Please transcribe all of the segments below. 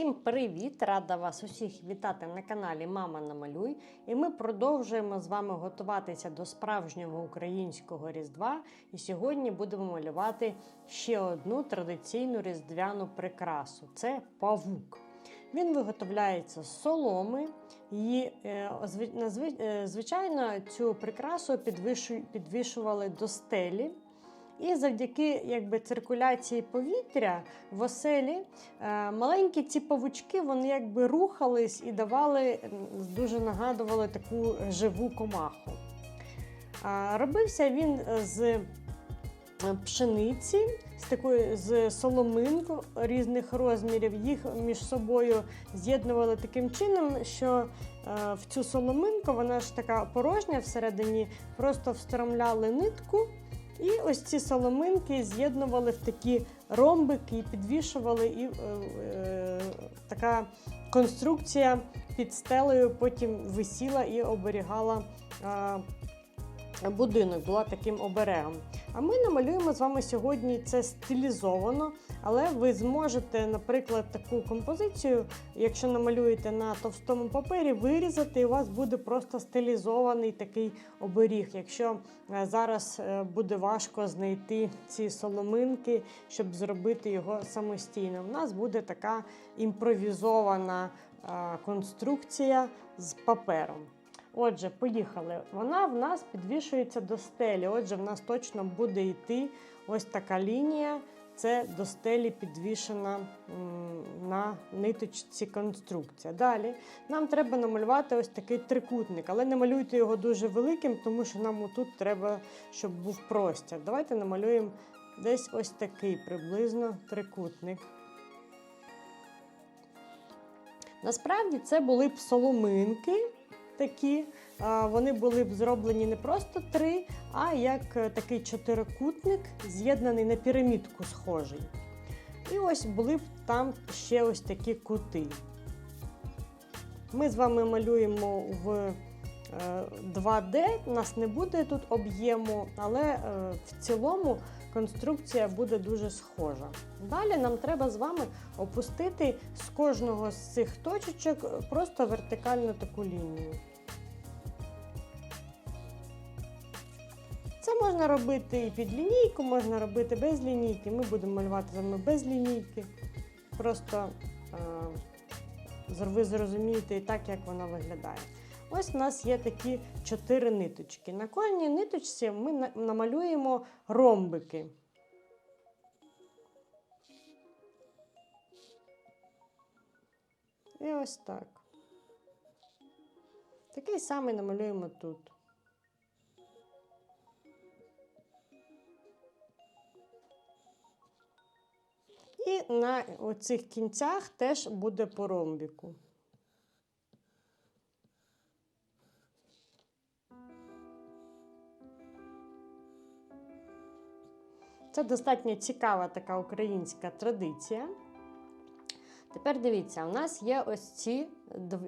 Всім привіт! Рада вас усіх вітати на каналі Мама Намалюй. І ми продовжуємо з вами готуватися до справжнього українського Різдва. І сьогодні будемо малювати ще одну традиційну різдвяну прикрасу це павук. Він виготовляється з соломи. І, е, е, звичайно, цю прикрасу підвішували до стелі. І завдяки якби, циркуляції повітря в оселі е, маленькі ці павучки вони якби рухались і давали, дуже нагадували таку живу комаху. Робився він з е, пшениці, з такої з соломинку різних розмірів. Їх між собою з'єднували таким чином, що е, в цю соломинку вона ж така порожня всередині, просто встромляли нитку. І ось ці соломинки з'єднували в такі ромбики і підвішували, і е, е, така конструкція під стелею потім висіла і оберігала е, будинок, була таким оберегом. А ми намалюємо з вами сьогодні це стилізовано, але ви зможете, наприклад, таку композицію, якщо намалюєте на товстому папері, вирізати, і у вас буде просто стилізований такий оберіг. Якщо е, зараз е, буде важко знайти ці соломинки, щоб зробити його самостійно, у нас буде така імпровізована е, конструкція з папером. Отже, поїхали. Вона в нас підвішується до стелі. Отже, в нас точно буде йти ось така лінія. Це до стелі підвішена на ниточці конструкція. Далі нам треба намалювати ось такий трикутник, але не малюйте його дуже великим, тому що нам отут треба, щоб був простір. Давайте намалюємо десь ось такий приблизно трикутник. Насправді це були б соломинки такі. Вони були б зроблені не просто три, а як е, такий чотирикутник, з'єднаний на пірамідку схожий. І ось були б там ще ось такі кути. Ми з вами малюємо в е, 2D, у нас не буде тут об'єму, але е, в цілому конструкція буде дуже схожа. Далі нам треба з вами опустити з кожного з цих точечок е, просто вертикальну таку лінію. Це можна робити і під лінійку, можна робити без лінійки. Ми будемо малювати з вами без лінійки. Просто е, ви зрозумієте і так, як вона виглядає. Ось у нас є такі чотири ниточки. На кожній ниточці ми намалюємо ромбики. І ось так. Такий самий намалюємо тут. І на оцих кінцях теж буде по ромбіку. Це достатньо цікава така українська традиція. Тепер дивіться, у нас є ось ці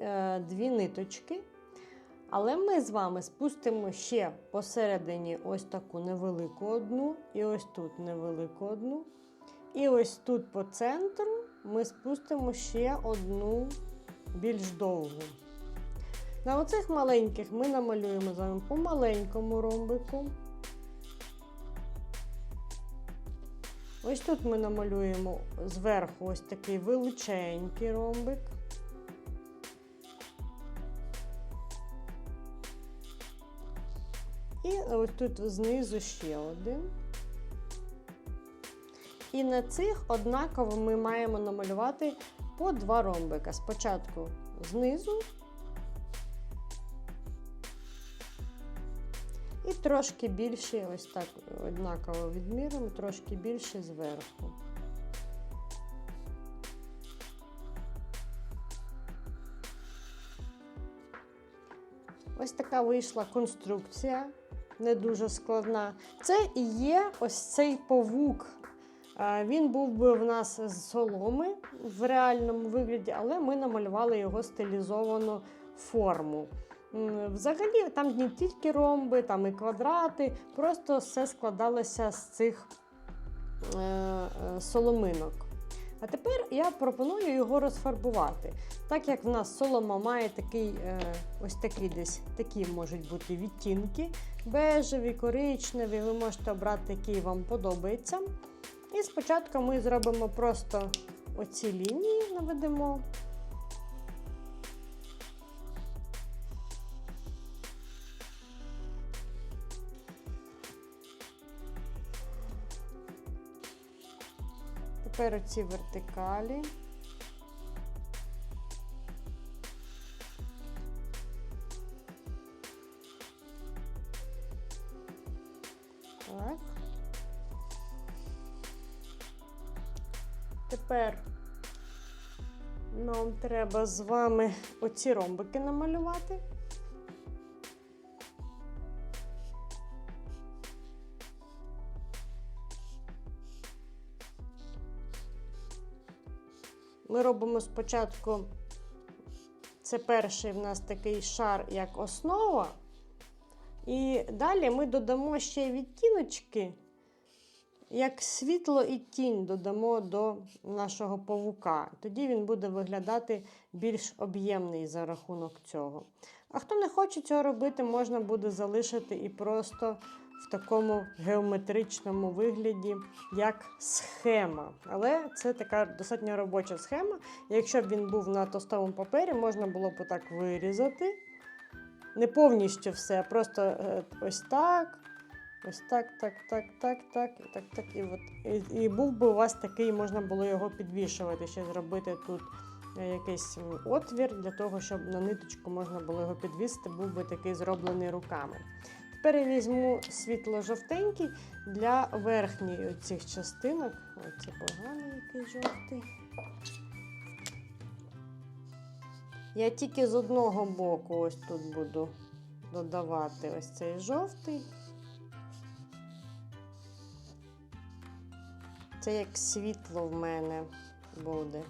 е, дві ниточки, але ми з вами спустимо ще посередині ось таку невелику одну, і ось тут невелику одну. І ось тут по центру ми спустимо ще одну більш довгу. На оцих маленьких ми намалюємо з вами по маленькому ромбику. Ось тут ми намалюємо зверху ось такий величенький ромбик. І ось тут знизу ще один. І на цих однаково ми маємо намалювати по два ромбика. Спочатку знизу і трошки більше, ось так однаково відміром, трошки більше зверху. Ось така вийшла конструкція, не дуже складна. Це і є ось цей павук. Він був би в нас з соломи в реальному вигляді, але ми намалювали його стилізовану форму. Взагалі, там не тільки ромби, там і квадрати, просто все складалося з цих е, е, соломинок. А тепер я пропоную його розфарбувати. Так як в нас солома має такий, е, ось такі десь такі можуть бути відтінки, бежеві, коричневі, ви можете обрати, який вам подобається. І спочатку ми зробимо просто оці лінії, наведемо. Тепер оці вертикалі. Тепер нам треба з вами оці ромбики намалювати. Ми робимо спочатку, це перший в нас такий шар як основа. І далі ми додамо ще відтіночки, як світло і тінь додамо до нашого павука. Тоді він буде виглядати більш об'ємний за рахунок цього. А хто не хоче цього робити, можна буде залишити і просто в такому геометричному вигляді, як схема. Але це така достатньо робоча схема. Якщо б він був на тостовому папері, можна було б отак вирізати. Не повністю все, а просто е, ось так. Ось так, так, так, так, так, і так, так. І, от, і, і був би у вас такий, можна було його підвішувати, ще зробити тут е, якийсь отвір для того, щоб на ниточку можна було його підвісити, був би такий зроблений руками. Тепер я візьму світло-жовтенький для верхньої цих частинок. Ось це поганий який жовтий. Я тільки з одного боку ось тут буду додавати ось цей жовтий. Це як світло в мене буде.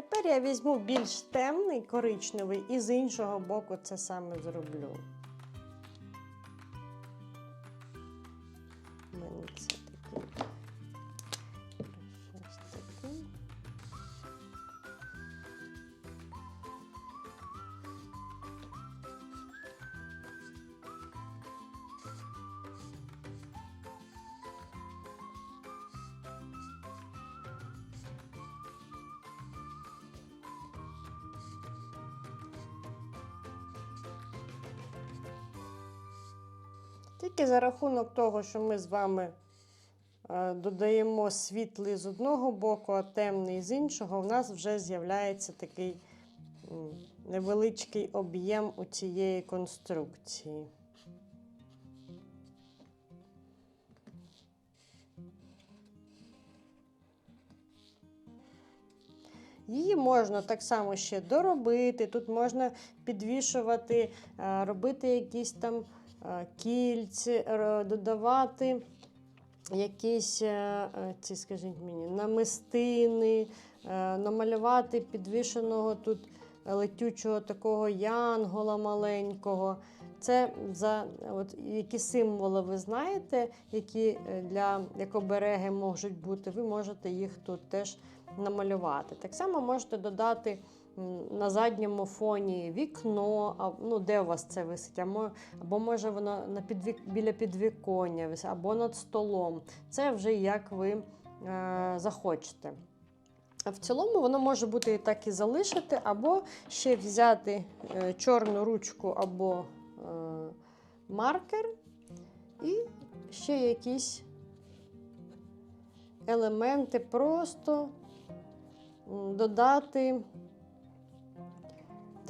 Тепер я візьму більш темний коричневий і з іншого боку це саме зроблю. Тільки за рахунок того, що ми з вами е, додаємо світлий з одного боку, а темний з іншого, в нас вже з'являється такий невеличкий об'єм у цієї конструкції. Її можна так само ще доробити. Тут можна підвішувати, е, робити якісь там кільці, додавати якісь, е, е, ці, скажіть мені, намистини, е, намалювати підвішеного тут летючого такого янгола маленького. Це за от, які символи ви знаєте, які е, для як обереги можуть бути, ви можете їх тут теж намалювати. Так само можете додати на задньому фоні вікно, а, ну, де у вас це висить, або, може воно на підвік, біля підвіконня, висить, або над столом. Це вже як ви е, захочете. А в цілому воно може бути і так і залишити, або ще взяти е, чорну ручку або е, маркер і ще якісь елементи просто додати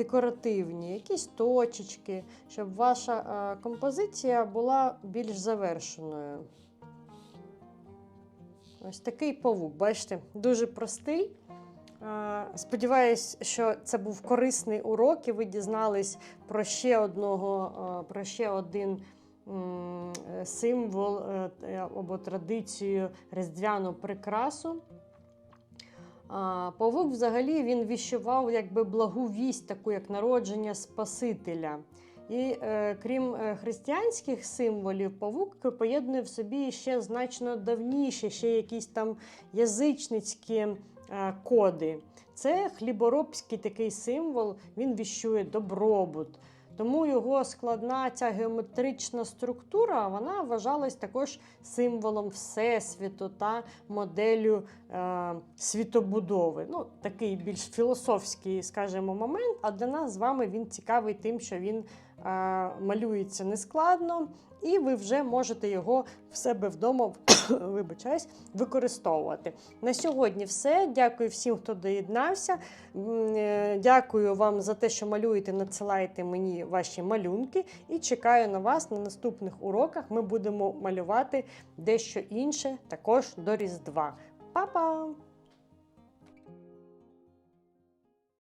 декоративні, якісь точечки, щоб ваша е, композиція була більш завершеною. Ось такий павук, бачите, дуже простий. Е, Сподіваюсь, що це був корисний урок, і ви дізнались про ще одного, е, про ще один символ або традицію різдвяну прикрасу. Павук взагалі він віщував якби благу вість, таку як народження Спасителя. І е, крім е, християнських символів, павук поєднує в собі ще значно давніше, ще якісь там язичницькі е, коди. Це хліборобський такий символ, він віщує добробут. Тому його складна ця геометрична структура вона вважалась також символом Всесвіту та моделлю е, світобудови. Ну, такий більш філософський, скажімо, момент. А для нас з вами він цікавий тим, що він е, малюється нескладно, і ви вже можете його в себе вдома вибачаюсь, використовувати. На сьогодні все. Дякую всім, хто доєднався. Е, Дякую вам за те, що малюєте, надсилаєте мені ваші малюнки. І чекаю на вас на наступних уроках. Ми будемо малювати дещо інше також до Різдва. Па-па!